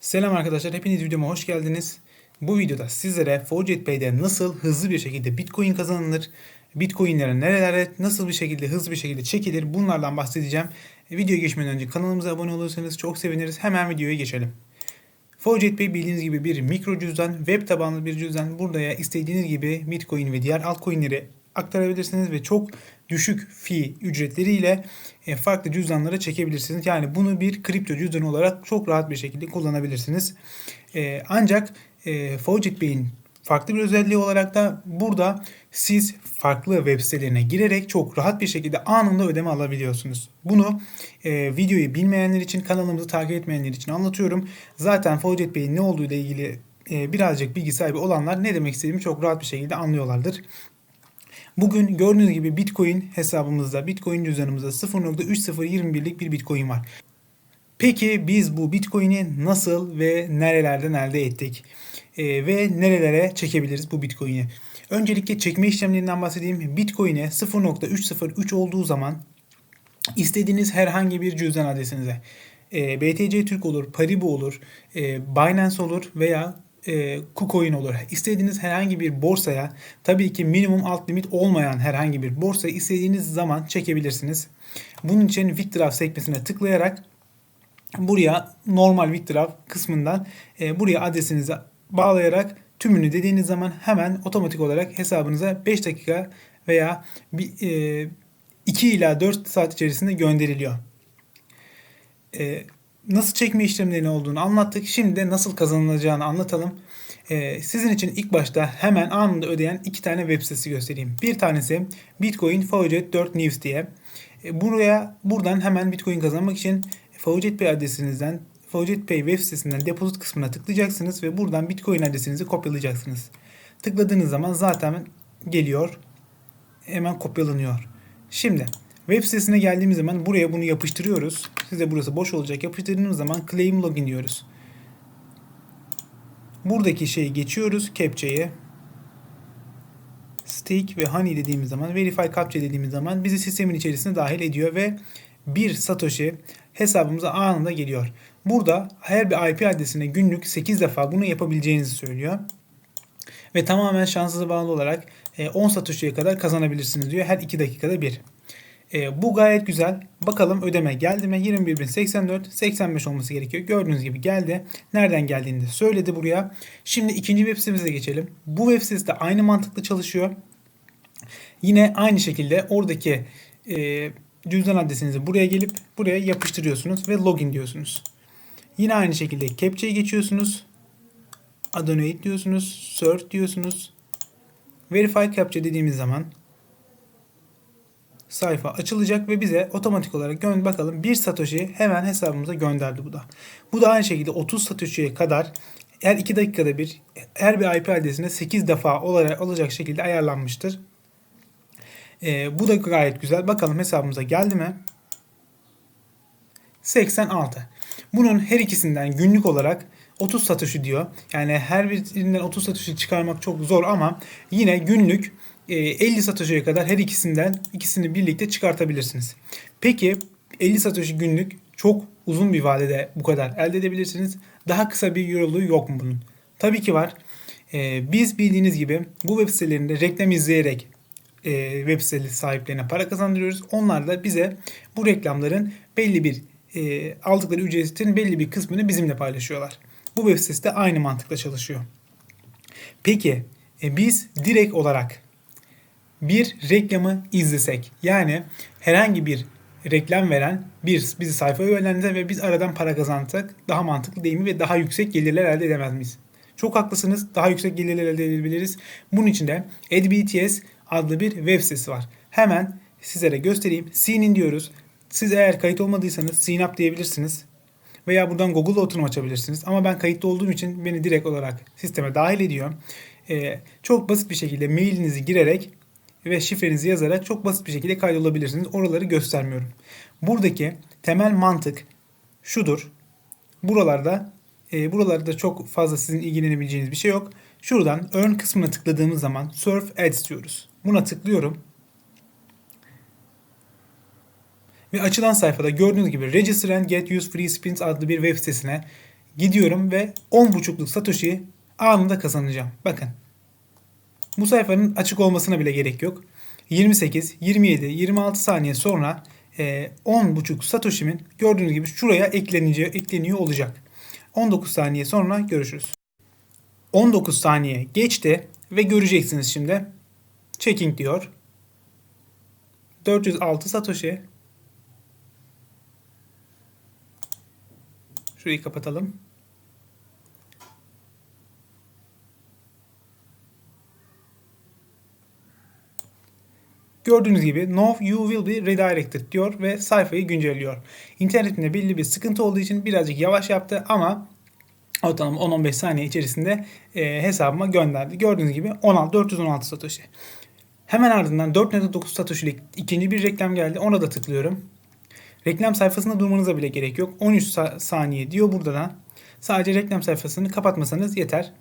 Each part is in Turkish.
Selam arkadaşlar, hepiniz videoma hoş geldiniz. Bu videoda sizlere ForgetPay'de nasıl hızlı bir şekilde Bitcoin kazanılır, Bitcoin'lere nerelere nasıl bir şekilde hızlı bir şekilde çekilir bunlardan bahsedeceğim. Videoya geçmeden önce kanalımıza abone olursanız çok seviniriz. Hemen videoya geçelim. ForgetPay bildiğiniz gibi bir mikro cüzdan, web tabanlı bir cüzdan. Buraya istediğiniz gibi Bitcoin ve diğer altcoin'leri aktarabilirsiniz ve çok düşük fi ücretleriyle e, farklı cüzdanlara çekebilirsiniz. Yani bunu bir kripto cüzdan olarak çok rahat bir şekilde kullanabilirsiniz. E, ancak e, ForgetPay'in farklı bir özelliği olarak da burada siz farklı web sitelerine girerek çok rahat bir şekilde anında ödeme alabiliyorsunuz. Bunu e, videoyu bilmeyenler için kanalımızı takip etmeyenler için anlatıyorum. Zaten ForgetPay'in ne olduğu ile ilgili e, birazcık bilgi sahibi olanlar ne demek istediğimi çok rahat bir şekilde anlıyorlardır. Bugün gördüğünüz gibi Bitcoin hesabımızda, Bitcoin cüzdanımızda 0.3021'lik bir Bitcoin var. Peki biz bu Bitcoin'i nasıl ve nerelerden elde ettik? Ee, ve nerelere çekebiliriz bu Bitcoin'i? Öncelikle çekme işlemlerinden bahsedeyim. Bitcoin'e 0.303 olduğu zaman istediğiniz herhangi bir cüzdan adresinize e, BTC Türk olur, Paribu olur, e, Binance olur veya e, KuCoin olur. İstediğiniz herhangi bir borsaya tabii ki minimum alt limit olmayan herhangi bir borsaya istediğiniz zaman çekebilirsiniz. Bunun için Withdraw sekmesine tıklayarak buraya normal Withdraw kısmından e, buraya adresinizi bağlayarak tümünü dediğiniz zaman hemen otomatik olarak hesabınıza 5 dakika veya bir, e, 2 ila 4 saat içerisinde gönderiliyor. E, nasıl çekme işlemlerinin olduğunu anlattık. Şimdi de nasıl kazanılacağını anlatalım. Ee, sizin için ilk başta hemen anında ödeyen iki tane web sitesi göstereyim. Bir tanesi Bitcoin Faucet 4 News diye. Ee, buraya buradan hemen Bitcoin kazanmak için Faucet Pay adresinizden Faucet Pay web sitesinden depozit kısmına tıklayacaksınız ve buradan Bitcoin adresinizi kopyalayacaksınız. Tıkladığınız zaman zaten geliyor. Hemen kopyalanıyor. Şimdi web sitesine geldiğimiz zaman buraya bunu yapıştırıyoruz. Size burası boş olacak. Yapıştırdığımız zaman claim login diyoruz. Buradaki şeyi geçiyoruz. Captcha'yı. Stake ve honey dediğimiz zaman, verify captcha dediğimiz zaman bizi sistemin içerisine dahil ediyor ve bir satoshi hesabımıza anında geliyor. Burada her bir IP adresine günlük 8 defa bunu yapabileceğinizi söylüyor. Ve tamamen şansınıza bağlı olarak 10 satoshi'ye kadar kazanabilirsiniz diyor. Her 2 dakikada bir. E, bu gayet güzel. Bakalım ödeme geldi mi? 21.084 85 olması gerekiyor. Gördüğünüz gibi geldi. Nereden geldiğini de söyledi buraya. Şimdi ikinci web sitemize geçelim. Bu web sitesi de aynı mantıkla çalışıyor. Yine aynı şekilde oradaki e, cüzdan adresinizi buraya gelip buraya yapıştırıyorsunuz ve login diyorsunuz. Yine aynı şekilde captcha'yı geçiyorsunuz. Adonate diyorsunuz. Search diyorsunuz. Verify captcha dediğimiz zaman sayfa açılacak ve bize otomatik olarak gön bakalım bir satoshi hemen hesabımıza gönderdi bu da. Bu da aynı şekilde 30 satoshi'ye kadar her 2 dakikada bir her bir IP adresine 8 defa olarak olacak şekilde ayarlanmıştır. Ee, bu da gayet güzel. Bakalım hesabımıza geldi mi? 86. Bunun her ikisinden günlük olarak 30 satoshi diyor. Yani her birinden 30 satoshi çıkarmak çok zor ama yine günlük 50 satoshi'ye kadar her ikisinden ikisini birlikte çıkartabilirsiniz. Peki 50 satoshi günlük çok uzun bir vadede bu kadar elde edebilirsiniz. Daha kısa bir yolu yok mu bunun? Tabii ki var. Ee, biz bildiğiniz gibi bu web sitelerinde reklam izleyerek e, web sitesi sahiplerine para kazandırıyoruz. Onlar da bize bu reklamların belli bir e, aldıkları ücretin belli bir kısmını bizimle paylaşıyorlar. Bu web sitesi de aynı mantıkla çalışıyor. Peki e, biz direkt olarak bir reklamı izlesek yani herhangi bir reklam veren bir bizi sayfaya yönlendirse ve biz aradan para kazansak daha mantıklı değil mi ve daha yüksek gelirler elde edemez miyiz? Çok haklısınız. Daha yüksek gelirler elde edebiliriz. Bunun için de AdBTS adlı bir web sitesi var. Hemen sizlere göstereyim. Sign diyoruz. Siz eğer kayıt olmadıysanız sign up diyebilirsiniz. Veya buradan Google'da oturum açabilirsiniz. Ama ben kayıtlı olduğum için beni direkt olarak sisteme dahil ediyor. Ee, çok basit bir şekilde mailinizi girerek ve şifrenizi yazarak çok basit bir şekilde kaydolabilirsiniz. Oraları göstermiyorum. Buradaki temel mantık şudur. Buralarda e, buralarda çok fazla sizin ilgilenebileceğiniz bir şey yok. Şuradan earn kısmına tıkladığımız zaman surf ads diyoruz. Buna tıklıyorum. Ve açılan sayfada gördüğünüz gibi Register and Get Use Free Spins adlı bir web sitesine gidiyorum ve 10.5'luk Satoshi'yi anında kazanacağım. Bakın. Bu sayfanın açık olmasına bile gerek yok. 28, 27, 26 saniye sonra e, 10.5 Satoshi'min gördüğünüz gibi şuraya ekleniyor, ekleniyor olacak. 19 saniye sonra görüşürüz. 19 saniye geçti ve göreceksiniz şimdi. Checking diyor. 406 Satoshi. Şurayı kapatalım. Gördüğünüz gibi no you will be redirected diyor ve sayfayı güncelliyor. İnternetinde belli bir sıkıntı olduğu için birazcık yavaş yaptı ama ortalama 10-15 saniye içerisinde e, hesabıma gönderdi. Gördüğünüz gibi 16 416 Satoshi. Hemen ardından 4.9 Satoshi'lik ikinci bir reklam geldi. Ona da tıklıyorum. Reklam sayfasında durmanıza bile gerek yok. 13 sa- saniye diyor burada da. Sadece reklam sayfasını kapatmasanız yeter.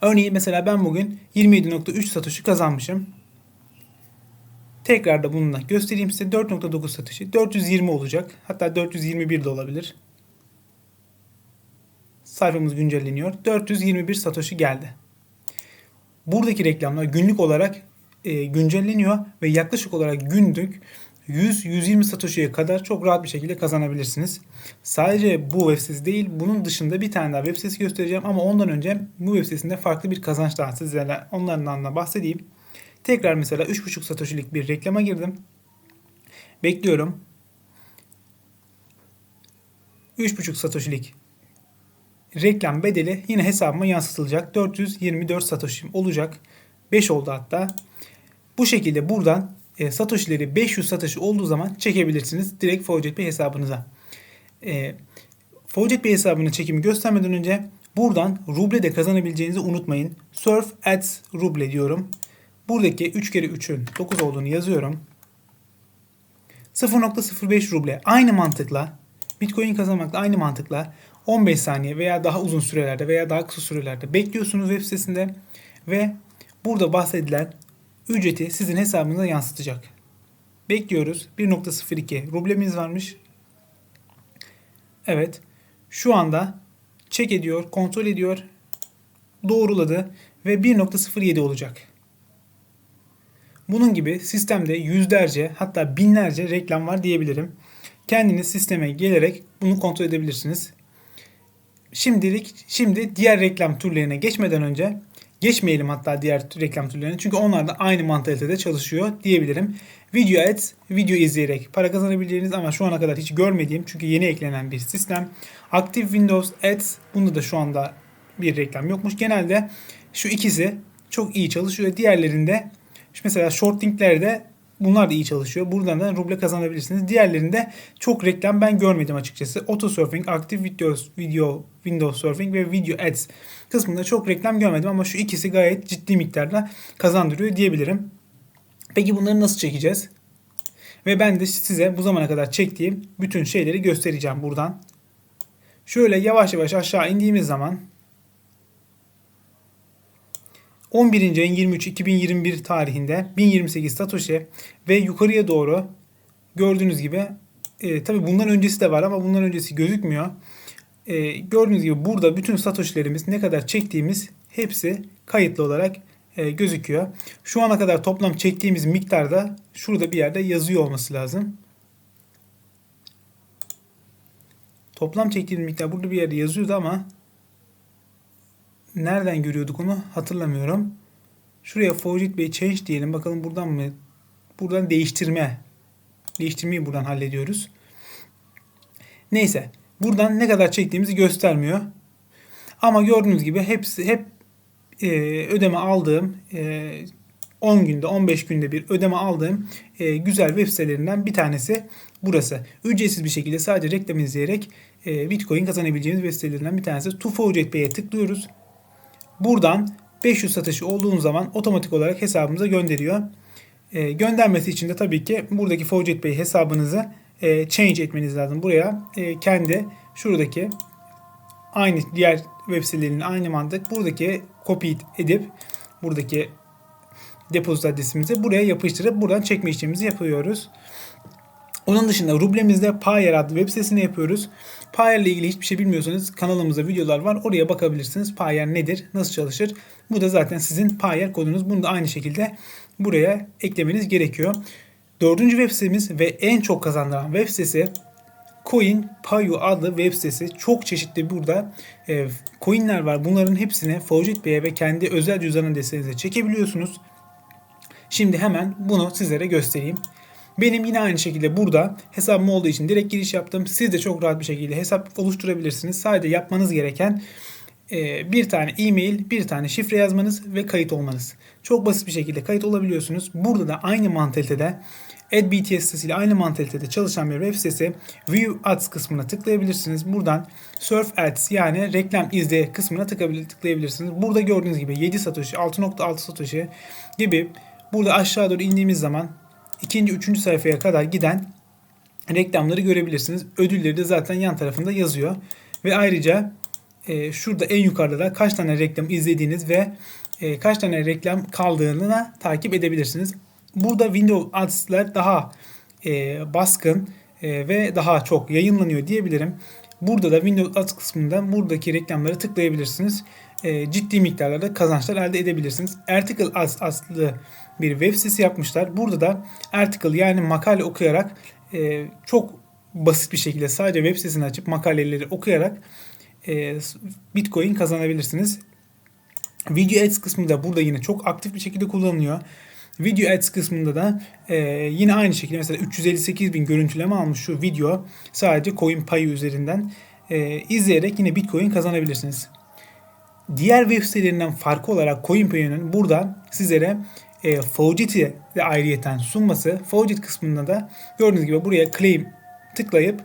Örneğin mesela ben bugün 27.3 Satoshi kazanmışım. Tekrar da bununla göstereyim size 4.9 satışı 420 olacak. Hatta 421 de olabilir. Sayfamız güncelleniyor. 421 satoshi geldi. Buradaki reklamlar günlük olarak e, güncelleniyor ve yaklaşık olarak günlük 100-120 satoshi'ye kadar çok rahat bir şekilde kazanabilirsiniz. Sadece bu web sitesi değil, bunun dışında bir tane daha web sitesi göstereceğim ama ondan önce bu web sitesinde farklı bir kazanç daha sizlerle onlardan da bahsedeyim. Tekrar mesela 3.5 satoshi'lik bir reklama girdim. Bekliyorum. 3.5 satoshi'lik reklam bedeli yine hesabıma yansıtılacak. 424 satoshi olacak. 5 oldu hatta. Bu şekilde buradan e, satoshi'leri 500 satoshi olduğu zaman çekebilirsiniz. Direkt ForgetPay hesabınıza. E, ForgetPay hesabını çekimi göstermeden önce buradan ruble de kazanabileceğinizi unutmayın. Surf Ads Ruble diyorum. Buradaki 3 kere 3'ün 9 olduğunu yazıyorum. 0.05 ruble aynı mantıkla Bitcoin kazanmakla aynı mantıkla 15 saniye veya daha uzun sürelerde veya daha kısa sürelerde bekliyorsunuz web sitesinde ve burada bahsedilen ücreti sizin hesabınıza yansıtacak. Bekliyoruz. 1.02 rublemiz varmış. Evet. Şu anda check ediyor, kontrol ediyor, doğruladı ve 1.07 olacak. Bunun gibi sistemde yüzlerce hatta binlerce reklam var diyebilirim. Kendiniz sisteme gelerek bunu kontrol edebilirsiniz. Şimdilik şimdi diğer reklam türlerine geçmeden önce geçmeyelim hatta diğer reklam türlerine çünkü onlar da aynı mantalitede çalışıyor diyebilirim. Video ads, video izleyerek para kazanabileceğiniz ama şu ana kadar hiç görmediğim çünkü yeni eklenen bir sistem. Active Windows Ads bunda da şu anda bir reklam yokmuş. Genelde şu ikisi çok iyi çalışıyor. Diğerlerinde mesela short linklerde bunlar da iyi çalışıyor. Buradan da ruble kazanabilirsiniz. Diğerlerinde çok reklam ben görmedim açıkçası. Auto surfing, active video, video window surfing ve video ads kısmında çok reklam görmedim ama şu ikisi gayet ciddi miktarda kazandırıyor diyebilirim. Peki bunları nasıl çekeceğiz? Ve ben de size bu zamana kadar çektiğim bütün şeyleri göstereceğim buradan. Şöyle yavaş yavaş aşağı indiğimiz zaman 11. ayın 23 2021 tarihinde 1028 Satoshi ve yukarıya doğru gördüğünüz gibi e, tabi bundan öncesi de var ama bundan öncesi gözükmüyor. E, gördüğünüz gibi burada bütün Satoshi'lerimiz ne kadar çektiğimiz hepsi kayıtlı olarak e, gözüküyor. Şu ana kadar toplam çektiğimiz miktarda şurada bir yerde yazıyor olması lazım. Toplam çektiğimiz miktar burada bir yerde yazıyordu ama nereden görüyorduk onu hatırlamıyorum. Şuraya forget by change diyelim. Bakalım buradan mı? Buradan değiştirme. Değiştirmeyi buradan hallediyoruz. Neyse. Buradan ne kadar çektiğimizi göstermiyor. Ama gördüğünüz gibi hepsi hep e, ödeme aldığım e, 10 günde 15 günde bir ödeme aldığım e, güzel web sitelerinden bir tanesi burası. Ücretsiz bir şekilde sadece reklam izleyerek e, Bitcoin kazanabileceğimiz web sitelerinden bir tanesi. TuForgetPay'e tıklıyoruz. Buradan 500 satışı olduğun zaman otomatik olarak hesabımıza gönderiyor. E, göndermesi için de tabii ki buradaki ForgetPay hesabınızı e, change etmeniz lazım. Buraya e, kendi şuradaki aynı diğer web sitelerinin aynı mantık buradaki copy edip buradaki depozit adresimizi buraya yapıştırıp buradan çekme işlemimizi yapıyoruz. Onun dışında rublemizde Payer adlı web sitesini yapıyoruz. Payer ile ilgili hiçbir şey bilmiyorsanız kanalımızda videolar var. Oraya bakabilirsiniz. Payer nedir? Nasıl çalışır? Bu da zaten sizin Payer kodunuz. Bunu da aynı şekilde buraya eklemeniz gerekiyor. Dördüncü web sitemiz ve en çok kazandıran web sitesi Coin Payu adlı web sitesi. Çok çeşitli burada e, coinler var. Bunların hepsini Faucet Bey'e ve kendi özel cüzdanın desteğinize çekebiliyorsunuz. Şimdi hemen bunu sizlere göstereyim. Benim yine aynı şekilde burada hesabım olduğu için direkt giriş yaptım. Siz de çok rahat bir şekilde hesap oluşturabilirsiniz. Sadece yapmanız gereken e, bir tane e-mail, bir tane şifre yazmanız ve kayıt olmanız. Çok basit bir şekilde kayıt olabiliyorsunuz. Burada da aynı mantalitede AdBTS sitesiyle aynı mantalitede çalışan bir web sitesi View Ads kısmına tıklayabilirsiniz. Buradan Surf Ads yani reklam izle kısmına tıklayabilirsiniz. Burada gördüğünüz gibi 7 satoshi, 6.6 satoshi gibi burada aşağı doğru indiğimiz zaman ikinci, üçüncü sayfaya kadar giden reklamları görebilirsiniz. Ödülleri de zaten yan tarafında yazıyor. Ve ayrıca e, şurada en yukarıda da kaç tane reklam izlediğiniz ve e, kaç tane reklam kaldığını da takip edebilirsiniz. Burada Windows Ads'ler daha e, baskın e, ve daha çok yayınlanıyor diyebilirim. Burada da Windows Ads kısmında buradaki reklamları tıklayabilirsiniz. E, ciddi miktarlarda kazançlar elde edebilirsiniz. Article Ads adlı bir web sitesi yapmışlar. Burada da article yani makale okuyarak e, çok basit bir şekilde sadece web sitesini açıp makaleleri okuyarak e, Bitcoin kazanabilirsiniz. Video Ads kısmı da burada yine çok aktif bir şekilde kullanılıyor. Video Ads kısmında da e, yine aynı şekilde mesela 358 bin görüntüleme almış şu video sadece Coin Pay üzerinden e, izleyerek yine Bitcoin kazanabilirsiniz. Diğer web sitelerinden farkı olarak CoinPay'ın burada sizlere e, Faucet'i de ayrıyeten sunması. Faucet kısmında da gördüğünüz gibi buraya claim tıklayıp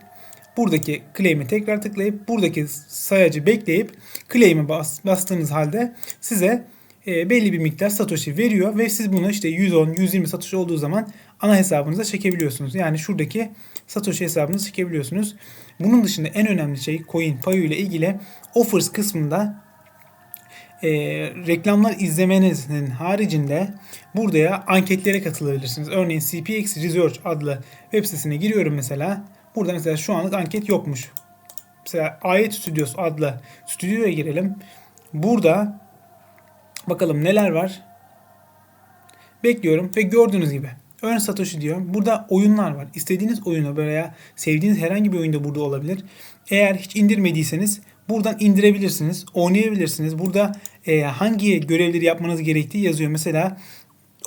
buradaki claim'i tekrar tıklayıp buradaki sayacı bekleyip claim'i bas, bastığınız halde size e, belli bir miktar satoshi veriyor ve siz bunu işte 110, 120 satoshi olduğu zaman ana hesabınıza çekebiliyorsunuz. Yani şuradaki satoshi hesabınıza çekebiliyorsunuz. Bunun dışında en önemli şey coin payo ile ilgili offers kısmında e, reklamlar izlemenizin haricinde burada anketlere katılabilirsiniz. Örneğin CPX Research adlı web sitesine giriyorum mesela. Burada mesela şu anlık anket yokmuş. Mesela Ayet Studios adlı stüdyoya girelim. Burada bakalım neler var. Bekliyorum ve gördüğünüz gibi Ön Satoshi diyor. Burada oyunlar var. İstediğiniz oyunu veya sevdiğiniz herhangi bir oyunda burada olabilir. Eğer hiç indirmediyseniz buradan indirebilirsiniz. Oynayabilirsiniz. Burada e, hangi görevleri yapmanız gerektiği yazıyor. Mesela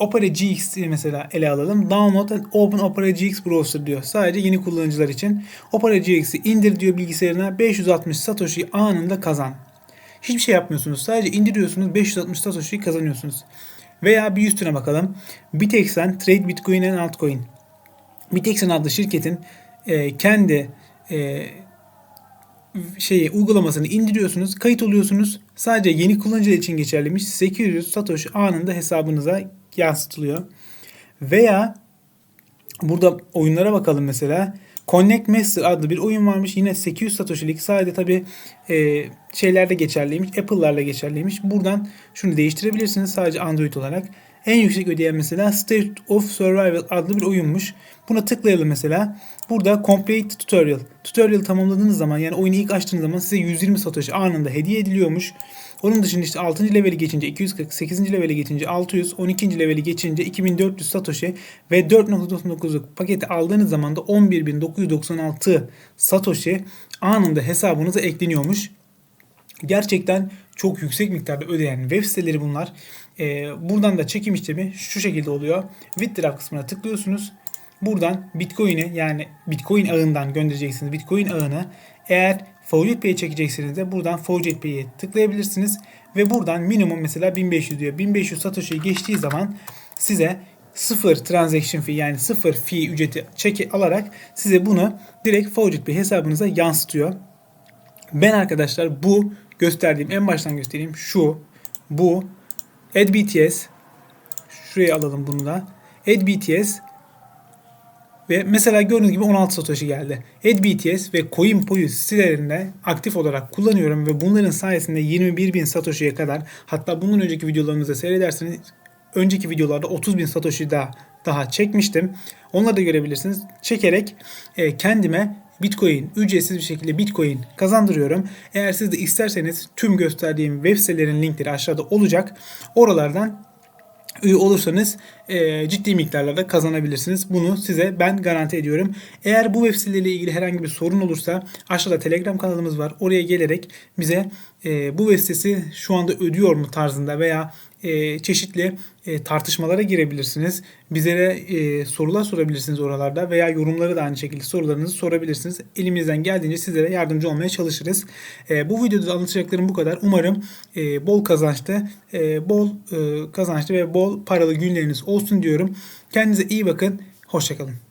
Opera GX'i mesela ele alalım. Download and Open Opera GX Browser diyor. Sadece yeni kullanıcılar için. Opera GX'i indir diyor bilgisayarına. 560 Satoshi anında kazan. Hiçbir şey yapmıyorsunuz. Sadece indiriyorsunuz. 560 Satoshi'yi kazanıyorsunuz. Veya bir üstüne bakalım. Bitexen Trade Bitcoin and Altcoin. Bitexen adlı şirketin e, kendi e, şeyi uygulamasını indiriyorsunuz, kayıt oluyorsunuz. Sadece yeni kullanıcılar için geçerliymiş. 800 Satoshi anında hesabınıza yansıtılıyor. Veya burada oyunlara bakalım mesela. Connect Master adlı bir oyun varmış. Yine 800 Satoshi'lik. Sadece tabi e, şeylerde geçerliymiş. Apple'larla geçerliymiş. Buradan şunu değiştirebilirsiniz sadece Android olarak. En yüksek ödeyen mesela State of Survival adlı bir oyunmuş. Buna tıklayalım mesela. Burada Complete Tutorial. Tutorial tamamladığınız zaman yani oyunu ilk açtığınız zaman size 120 Satoshi anında hediye ediliyormuş. Onun dışında işte 6. leveli geçince 240, 8. leveli geçince 600, 12. leveli geçince 2400 Satoshi ve 4.99'luk paketi aldığınız zaman da 11.996 Satoshi anında hesabınıza ekleniyormuş. Gerçekten çok yüksek miktarda ödeyen web siteleri bunlar. Ee, buradan da çekim işlemi şu şekilde oluyor. Withdraw kısmına tıklıyorsunuz. Buradan Bitcoin'i yani Bitcoin ağından göndereceksiniz. Bitcoin ağını eğer Faucet Pay'e çekecekseniz de buradan Faucet Pay'e tıklayabilirsiniz. Ve buradan minimum mesela 1500 diyor. 1500 Satoshi'yi geçtiği zaman size sıfır transaction fee yani sıfır fee ücreti çeki alarak size bunu direkt Faucet Pay hesabınıza yansıtıyor. Ben arkadaşlar bu gösterdiğim en baştan göstereyim şu bu AdBTS şuraya alalım bunu da. AdBTS ve mesela gördüğünüz gibi 16 Satoshi geldi. AdBTS ve CoinPoyu sitelerinde aktif olarak kullanıyorum ve bunların sayesinde 21.000 Satoshi'ye kadar hatta bundan önceki videolarımızda seyrederseniz önceki videolarda 30.000 Satoshi daha daha çekmiştim. Onları da görebilirsiniz. Çekerek e, kendime Bitcoin ücretsiz bir şekilde Bitcoin kazandırıyorum. Eğer siz de isterseniz tüm gösterdiğim web sitelerin linkleri aşağıda olacak. Oralardan üye olursanız e, ciddi miktarlarda kazanabilirsiniz. Bunu size ben garanti ediyorum. Eğer bu web siteleriyle ilgili herhangi bir sorun olursa aşağıda Telegram kanalımız var. Oraya gelerek bize e, bu web sitesi şu anda ödüyor mu tarzında veya e, çeşitli e, tartışmalara girebilirsiniz. Bizlere e, sorular sorabilirsiniz oralarda veya yorumları da aynı şekilde sorularınızı sorabilirsiniz. Elimizden geldiğince sizlere yardımcı olmaya çalışırız. E, bu videoda da anlatacaklarım bu kadar. Umarım e, bol kazançlı, e, bol e, kazançlı ve bol paralı günleriniz olsun diyorum. Kendinize iyi bakın. Hoşçakalın.